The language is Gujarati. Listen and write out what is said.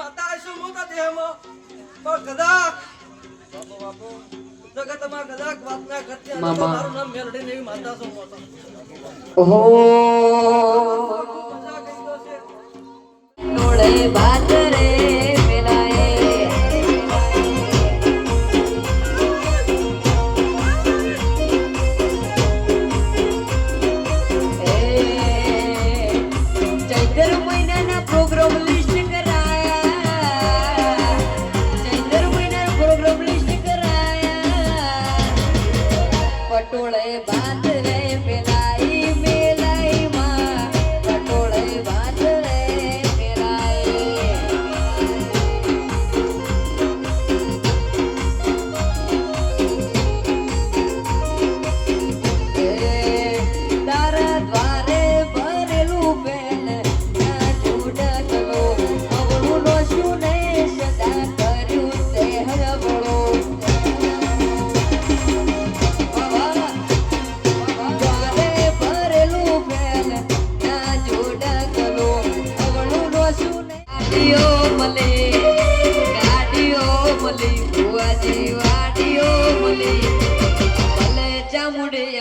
માતા હશો મોટા દેહમાં પણ કદાચ જગતમાં કદાચ વાતના કરતી મારું નામ મેલડી ને એવી માતા છો મોટા ઓહો. બાત பட்டோளை பாத்து વાડીઓ મલે ગાડીઓ મળી બુઆજી વાડીઓ મળી ભલે ચામુંડી